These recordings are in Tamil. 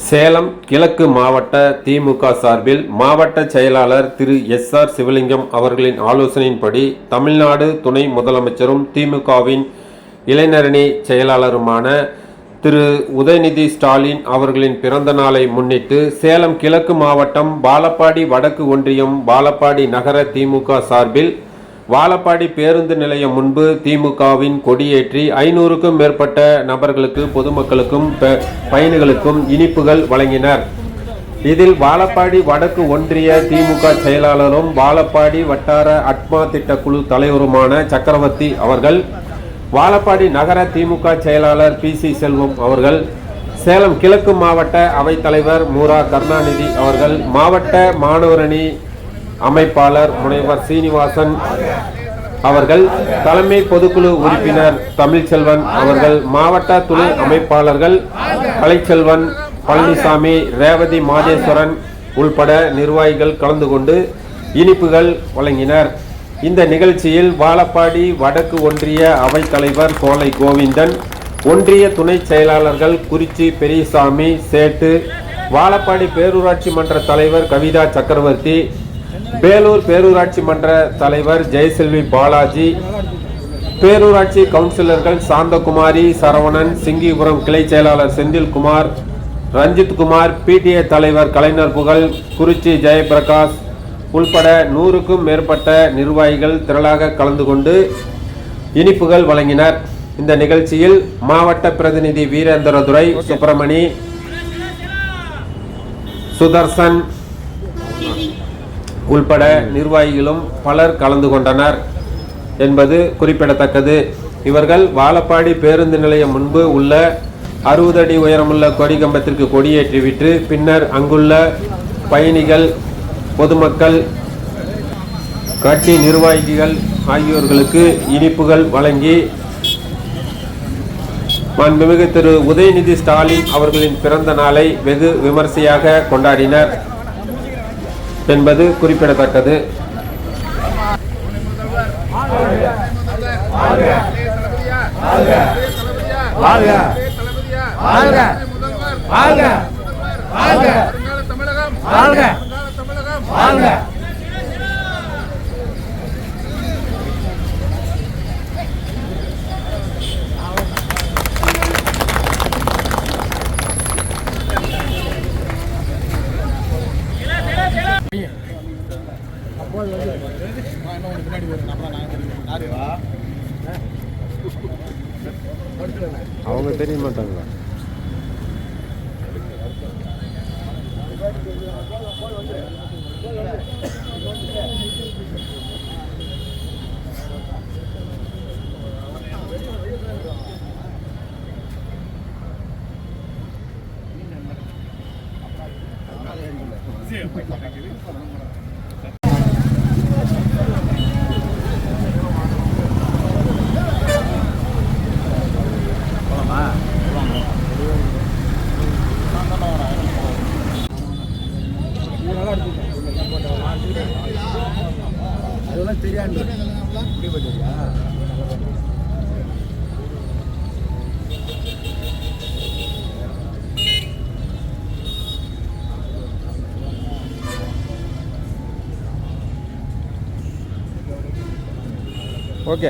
சேலம் கிழக்கு மாவட்ட திமுக சார்பில் மாவட்ட செயலாளர் திரு எஸ் ஆர் சிவலிங்கம் அவர்களின் ஆலோசனையின்படி தமிழ்நாடு துணை முதலமைச்சரும் திமுகவின் இளைஞரணி செயலாளருமான திரு உதயநிதி ஸ்டாலின் அவர்களின் பிறந்த நாளை முன்னிட்டு சேலம் கிழக்கு மாவட்டம் பாலப்பாடி வடக்கு ஒன்றியம் பாலப்பாடி நகர திமுக சார்பில் வாழப்பாடி பேருந்து நிலையம் முன்பு திமுகவின் கொடியேற்றி ஐநூறுக்கும் மேற்பட்ட நபர்களுக்கு பொதுமக்களுக்கும் ப- பயணிகளுக்கும் இனிப்புகள் வழங்கினர். இதில் வாழப்பாடி வடக்கு ஒன்றிய திமுக செயலாளரும் வாழப்பாடி வட்டார அட்மா திட்ட குழு தலைவருமான சக்கரவர்த்தி அவர்கள் வாழப்பாடி நகர திமுக செயலாளர் பி சி செல்வம் அவர்கள் சேலம் கிழக்கு மாவட்ட அவைத்தலைவர் மூரா கருணாநிதி அவர்கள் மாவட்ட மாணவரணி அமைப்பாளர் முனைவர் சீனிவாசன் அவர்கள் தலைமை பொதுக்குழு உறுப்பினர் தமிழ்ச்செல்வன் அவர்கள் மாவட்ட துணை அமைப்பாளர்கள் கலைச்செல்வன் பழனிசாமி ரேவதி மாதேஸ்வரன் உள்பட நிர்வாகிகள் கலந்து கொண்டு இனிப்புகள் வழங்கினர். இந்த நிகழ்ச்சியில் வாழப்பாடி வடக்கு ஒன்றிய அவைத்தலைவர் கோலை கோவிந்தன் ஒன்றிய துணை செயலாளர்கள் குறிச்சி பெரியசாமி சேட்டு வாழப்பாடி பேரூராட்சி மன்ற தலைவர் கவிதா சக்கரவர்த்தி பேலூர் பேரூராட்சி மன்ற தலைவர் ஜெயசெல்வி பாலாஜி பேரூராட்சி கவுன்சிலர்கள் சாந்தகுமாரி சரவணன் சிங்கிபுரம் கிளை செயலாளர் செந்தில்குமார் ரஞ்சித் குமார் பிடிஏ தலைவர் கலைஞர் புகழ் குறிச்சி ஜெயபிரகாஷ் உள்பட நூறுக்கும் மேற்பட்ட நிர்வாகிகள் திரளாக கலந்து கொண்டு இனிப்புகள் வழங்கினர். இந்த நிகழ்ச்சியில் மாவட்ட பிரதிநிதி வீரேந்திரதுரை சுப்பிரமணி சுதர்சன் உள்பட நிர்வாகிகளும் பலர் கலந்து கொண்டனர் என்பது குறிப்பிடத்தக்கது. இவர்கள் வாழப்பாடி பேருந்து நிலையம் முன்பு உள்ள அறுபது அடி உயரமுள்ள கொடி கம்பத்திற்கு கொடியேற்றிவிட்டு பின்னர் அங்குள்ள பயணிகள் பொதுமக்கள் கட்சி நிர்வாகிகள் ஆகியோர்களுக்கு இனிப்புகள் வழங்கி மாண்புமிகு திரு. உதயநிதி ஸ்டாலின் அவர்களின் பிறந்த நாளை வெகு விமர்சையாக கொண்டாடினர். என்பது குறிப்பிடத்தக்கது வாழ்க வாழ்க வாழ்க வாழ்க தமிழகம் தெரிய மாட்டாங்களா அதெல்லாம் தெரியாது ஓகே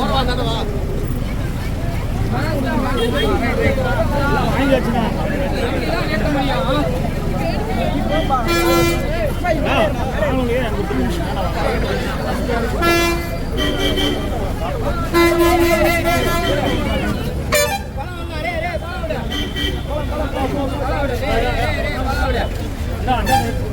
மங்களா ப்ரோ சீனி ஏ